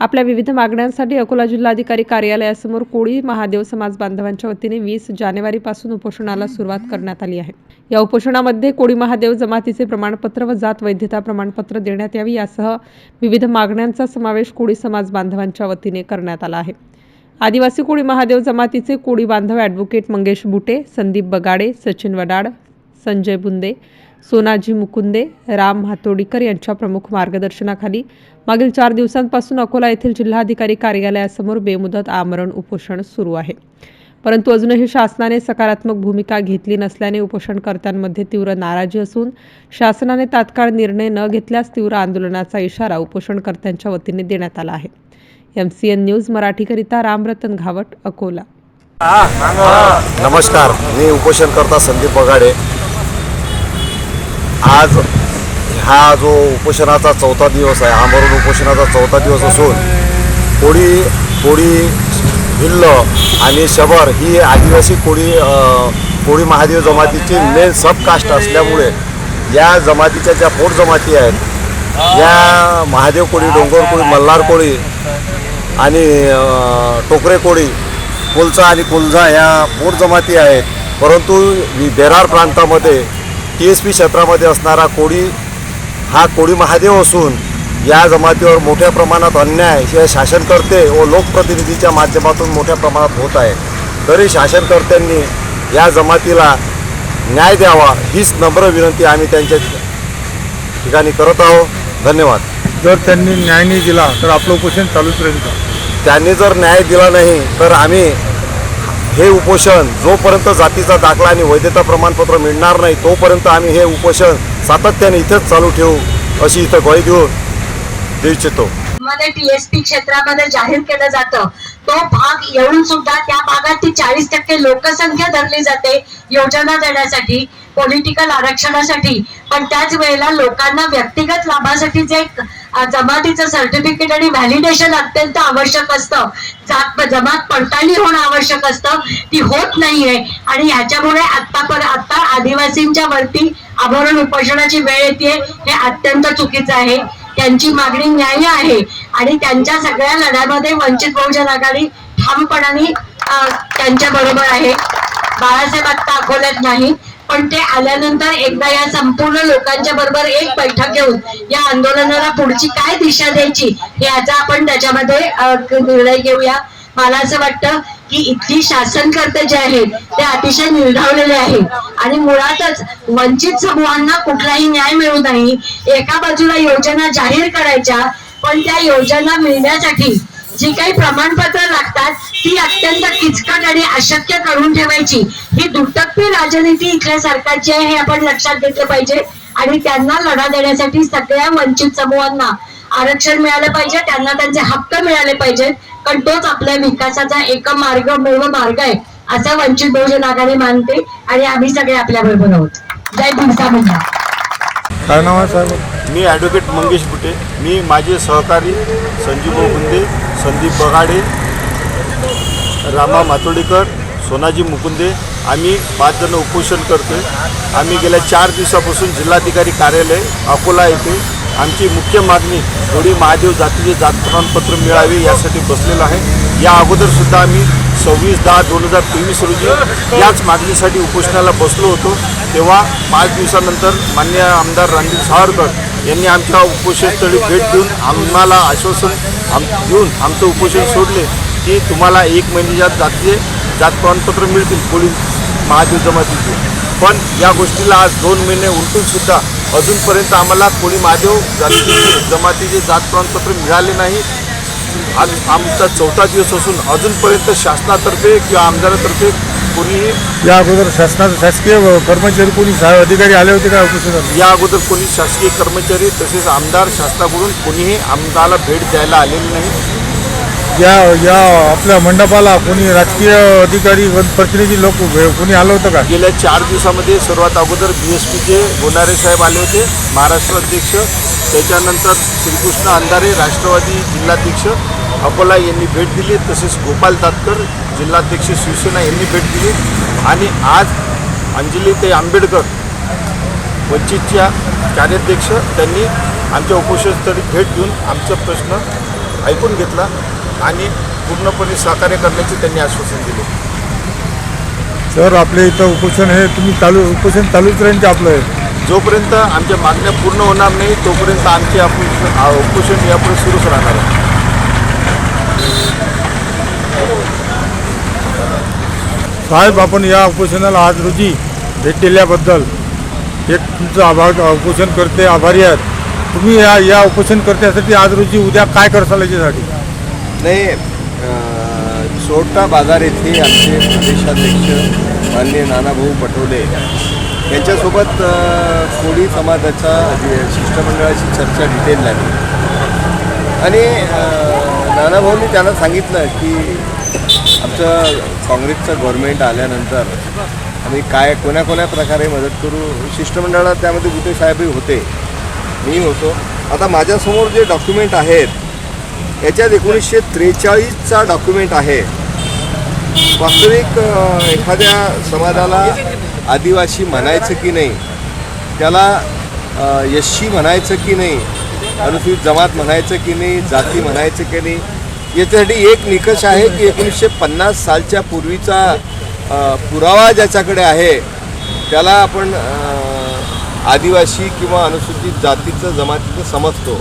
आपल्या विविध मागण्यांसाठी अकोला जिल्हाधिकारी कार्यालयासमोर कोळी महादेव समाज बांधवांच्या वतीने वीस जानेवारीपासून उपोषणाला सुरुवात करण्यात आली आहे. या उपोषणामध्ये कोळी महादेव जमातीचे प्रमाणपत्र व जात वैधता प्रमाणपत्र देण्यात यावी यासह विविध मागण्यांचा समावेश कोळी समाज बांधवांच्या वतीने करण्यात आला आहे. आदिवासी कोळी महादेव जमातीचे कोळी बांधव ॲडव्होकेट मंगेश बुटे संदीप बगाडे सचिन वडाड संजय बुंदे सोनाजी मुकुंदे राम हातोडीकर यांच्या प्रमुख मार्गदर्शनाखाली मागील चार दिवसांपासून अकोला येथील जिल्हाधिकारी कार्यालयासमोर बेमुदत आमरण उपोषण सुरू आहे. परंतु अजूनही शासनाने सकारात्मक भूमिका घेतली नसल्याने उपोषणकर्त्यांमध्ये तीव्र नाराजी असून शासनाने तात्काळ निर्णय न घेतल्यास तीव्र आंदोलनाचा इशारा उपोषणकर्त्यांच्या वतीने देण्यात आला आहे. एम सी एन न्यूज मराठीकरिता रामरतन घावट अकोला. नमस्कार. मी उपोषणकर्ता संदीप बगाडे. आज हा जो उपोषणाचा चौथा दिवस आहे आमरण उपोषणाचा चौथा दिवस असून कोळी कोळी भिल्ल आणि शबर ही आदिवासी कोळी कोळी महादेव जमातीची मेन सबकास्ट असल्यामुळे या जमातीच्या ज्या पोट जमाती आहेत या महादेव कोळी डोंगर कोळी मल्हार कोळी आणि टोकरे कोळी कोलचा आणि कोलझा या पोट जमाती आहेत. परंतु बेरार प्रांतामध्ये टी एस पी क्षेत्रामध्ये असणारा कोळी हा कोळी महादेव असून या जमातीवर मोठ्या प्रमाणात अन्याय हे शासनकर्ते व लोकप्रतिनिधीच्या माध्यमातून मोठ्या प्रमाणात होत आहे. तरी शासनकर्त्यांनी या जमातीला न्याय द्यावा हीच नम्र विनंती आम्ही त्यांच्या ठिकाणी करत आहोत. धन्यवाद. जर त्यांनी न्याय नाही दिला तर आपलं उपोषण चालूच राहील का? त्यांनी जर न्याय दिला नाही तर आम्ही हे उपोषण जोपर्यंत जातीचा दाखला आणि वैधता प्रमाणपत्र मिळणार नाही तोपर्यंत आम्ही हे उपोषण सातत्याने इथंच चालू ठेवू अशी इथं ग्वाही देऊन देऊ इच्छितो. मध्ये टीएसपी क्षेत्रामध्ये जाहीर केलं जातं. तो भाग येऊन सुद्धा त्या भागात ती चाळीस टक्के लोकसंख्या धरली जाते योजना देण्यासाठी पॉलिटिकल आरक्षणासाठी. पण त्याच वेळेला लोकांना व्यक्तिगत लाभासाठी जे जमातीचं सर्टिफिकेट आणि व्हॅलिडेशन अत्यंत आवश्यक असतं. जात जमात पडताळणी होणं आवश्यक असतं. ती होत नाहीये. आणि ह्याच्यामुळे आतापर्यंत आता आदिवासींच्या वरती आभरण उपोषणाची वेळ येते हे अत्यंत चुकीचं आहे. त्यांची मागणी न्याय्य आहे. आणि त्यांच्या सगळ्या लढ्यामध्ये वंचित बहुजन आघाडी ठामपणाने त्यांच्या बरोबर आहे. बाळासाहेब आत्ता अकोल्यात नाही. पण ते आल्यानंतर एकदा या संपूर्ण लोकांच्या बरोबर एक बैठक घेऊन या आंदोलनाला पुढची काय दिशा द्यायची याचा आपण त्याच्यामध्ये निर्णय घेऊया. मला असं वाटतं की इथली शासनकर्ते जे आहेत ते अतिशय निर्धावलेले आहेत. आणि मुळातच वंचित समूहांना कुठलाही न्याय मिळू नाही. एका बाजूला योजना जाहीर करायच्या पण त्या योजना मिळण्यासाठी जी काही प्रमाणपत्र लागतात ती अत्यंत किचकट आणि अशक्य करून ठेवायची. ही दुटप्पी राजनीती इथल्या सरकारची आहे हे आपण लक्षात घेतलं पाहिजे. आणि त्यांना लढा देण्यासाठी सगळ्या वंचित समूहांना आरक्षण मिळालं पाहिजे त्यांना त्यांचे हक्क मिळाले पाहिजेत कारण तोच आपल्या विकासाचा एक मार्ग मूळ मार्ग आहे असं वंचित बहुजन आघाडी मानते. आणि आम्ही सगळे आपल्या बरोबर आहोत. जय बिरसा मुंडा काय नाव आहे साहेब? मी ॲडव्होकेट मंगेश बुटे. मी माझे सहकारी संजीव गुंदे संदीप बगाडे रामा मातोडीकर सोनाजी मुकुंदे आम्ही पाच जण उपोषण आहे आम्ही गेल्या चार दिवसापासून जिल्हाधिकारी कार्यालय अकोला येथे आमची मुख्य मागणी थोडी महादेव जातीचे जात प्रमाणपत्र मिळावे यासाठी बसलेलो आहे. या अगोदरसुद्धा आम्ही सव्वीस दहा दोन हजार तेवीस रोजी याच मागणीसाठी उपोषणाला बसलो होतो. तेव्हा पाच दिवसानंतर मान्य आमदार रणजित सावरकर यांनी आमच्या उपोषणस्थळी भेट देऊन आम्हाला आश्वासन आम देऊन आमचं उपोषण सोडले की तुम्हाला एक महिन्याच्या जातीचे जात प्रमाणपत्र मिळतील. पोलीस महादेव जमातीचे पण या गोष्टीला आज दोन महिने उलटून सुद्धा अजूनपर्यंत आम्हाला कोणी महादेव जातीचे जमातीचे जात प्रमाणपत्र मिळाले नाही. आज आमचा चौथा दिवस असून अजूनपर्यंत शासनातर्फे किंवा आमदारातर्फे कोणीही या अगोदर शासनाचे शासकीय कर्मचारी कोणी अधिकारी आले होते का उपोषणाला या अगोदर कोणी शासकीय कर्मचारी तसेच आमदार शासनाकडून कोणीही आमदाराला भेट द्यायला आलेली नाही. या या आपल्या मंडपाला कोणी राजकीय अधिकारी व प्रतिनिधी लोक कोणी आलं होतं का? गेल्या चार दिवसामध्ये सर्वात अगोदर बी एस पीचे गोनारे साहेब आले होते महाराष्ट्र अध्यक्ष. त्याच्यानंतर श्रीकृष्ण अंधारे राष्ट्रवादी जिल्हाध्यक्ष अकोला यांनी भेट दिली तसेच गोपाल तातकर जिल्हाध्यक्ष शिवसेना यांनी भेट दिली. आणि आज अंजली ते आंबेडकर वंचितच्या कार्याध्यक्ष त्यांनी आमच्या उपोषणस्थळी भेट देऊन आमचा प्रश्न ऐकून घेतला. आणि पूर्णपणे सहकार्य करण्याचे त्यांनी आश्वासन दिले. सर आपल्या इथं उपोषण हे तुम्ही चालू उपोषण चालूच राहील ते आपलं जोपर्यंत आमच्या मागण्या पूर्ण होणार नाही तोपर्यंत आमचे आपण उपोषण यापुढे सुरूच राहणार आहे. साहेब आपण या उपोषणाला आज रोजी भेट दिल्याबद्दल एक तुमचं आभार उपोषण करते आभारी आहेत. तुम्ही या या उपोषण करत्यासाठी आज रोजी उद्या काय करसाल याच्यासाठी? नाही अं, सोडता बाजार येथे आमचे प्रदेशाध्यक्ष माननीय नानाभाऊ पटोले यांच्यासोबत कोळी समाजाच्या शिष्टमंडळाची चर्चा डिटेल झाली आणि नानाभाऊंनी त्यांना सांगितलं की आमचं काँग्रेसचं गव्हर्नमेंट आल्यानंतर आम्ही काय कोण्या कोण्या प्रकारे मदत करू? शिष्टमंडळात त्यामध्ये गुटे साहेबही होते. मी होतो. आता माझ्यासमोर जे डॉक्युमेंट आहेत याच्यात एकोणीसशे त्रेचाळीसचा डॉक्युमेंट आहे. वास्तविक एखाद्या समाजाला आदिवासी म्हणायचं की नाही त्याला यशी म्हणायचं की नाही अनुसूचित जमात म्हणायचं की नाही जाती म्हणायचं की नाही याच्यासाठी एक निकष आहे की एकोणीसशे पन्नास सालच्या पूर्वीचा पुरावा ज्याच्याकडे आहे त्याला आपण आदिवासी किंवा अनुसूचित जातीचं जमातीचं समजतो.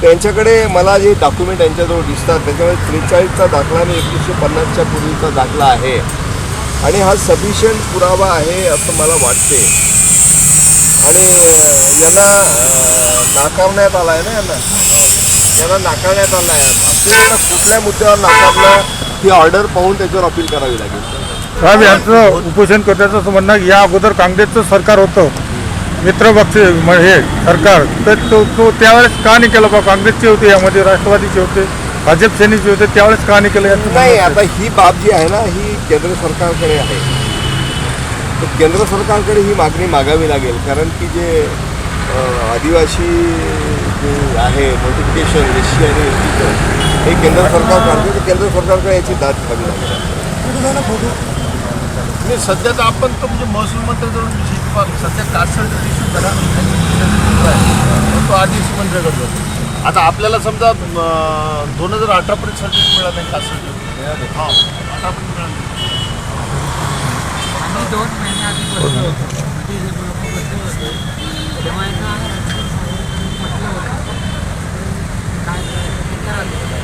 त्यांच्याकडे मला जे डॉक्युमेंट यांच्याजवळ दिसतात त्याच्यामध्ये त्रेचाळीसचा दाखला आणि एकोणीसशे पन्नासच्या पूर्वीचा दाखला आहे. आणि हा सफिशियंट पुरावा आहे असं मला वाटते. आणि यांना नाकारण्यात आला आहे ना यांना? यांना नाकारण्यात आला आहे आपल्याला कुठल्या मुद्द्यावर नाकारला ही ऑर्डर पाहून त्याच्यावर अपील करावी लागेल. साहेब यांचं उपोषण करण्याचं असं म्हणणं या अगोदर काँग्रेसचं सरकार होतं. मित्रपक्ष म- हे सरकार तर तो तो त्यावेळेस का नाही केलं बा? काँग्रेसचे होते यामध्ये राष्ट्रवादीचे होते भाजप सेनेचे होते त्यावेळेस का नाही केलं नाही आता ही बाब जी आहे ना ही केंद्र सरकारकडे आहे. तर केंद्र सरकारकडे ही मागणी मागावी लागेल कारण की जे आदिवासी जे आहे नोटिफिकेशन एस सी आणि एस टीचं हे केंद्र सरकार काढते तर केंद्र सरकारकडे याची दाद घ्यावी लागेल. सध्या तर आपण तो म्हणजे महसूल मंत्र्याजवळ सध्या कासट इश्यू करा तो आठ दिवशी मंत्र्याकडे जातो आता आपल्याला समजा दोन हजार अठरापर्यंत सर्टिफिकेट मिळालं नाही कासर हां अठरापर्यंत मिळालं आम्ही दोन महिन्याआधी बसलो होतो. बसले होते. तेव्हा काय